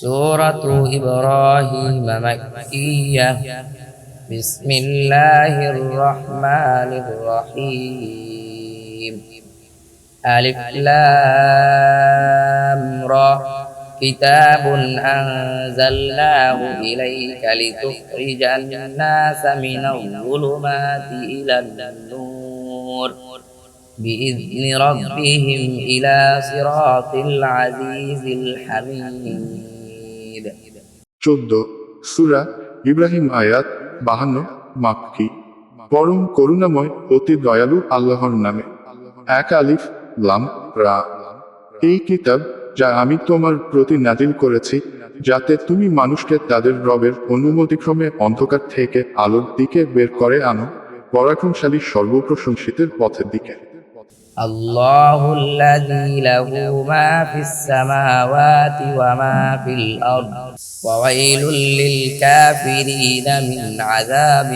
سورة إبراهيم مكية. بسم الله الرحمن الرحيم. ألف لام را. كتاب أنزلناه إليك لتخرج الناس من الظلمات إلى النور. بإذن ربهم إلى صراط العزيز الحميد. চোদ্দ, সুরা ইব্রাহিম আয়াত বাহান্ন, মাক্কি। পরম করুণাময়, অতি দয়ালু আল্লাহর নামে। এক আলিফ, লাম, রা। এই কিতাব যা আমি তোমার প্রতি নাজিল করেছি, যাতে তুমি মানুষকে তাদের রবের অনুমতিক্রমে অন্ধকার থেকে আলোর দিকে বের করে আনো, পরাক্রমশালী সর্বপ্রশংসিতের পথের দিকে। الله الذي له ما في السماوات وما في الأرض وويل للكافرين من عذاب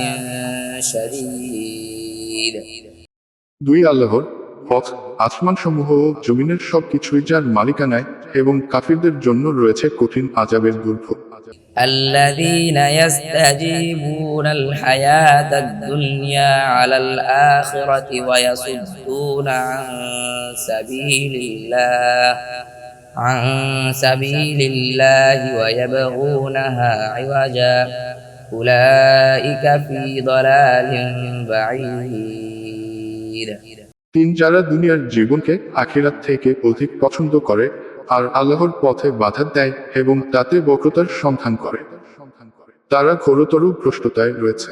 شديد দুই আল্লাহর পথ আসমান সমূহ ও জমিনের সব কিছুই যার মালিকানায় এবং কাফিরদের জন্য রয়েছে কঠিন আজাবের দুর্ভোগ الذين يستجيبون الحياة الدنيا على الآخرة ويصدون عن سبيل الله عن سبيل الله ويبغونها عوجا أولئك في ضلال بعيد তিন যারা দুনিয়ার জীবনকে আখিরাত থেকে অধিক পছন্দ করে আর আল্লাহর পথে বাধা দেয় এবং তাতে বক্রতার সন্ধান করে। তারা ঘোরতর ভ্রষ্টতায় রয়েছে।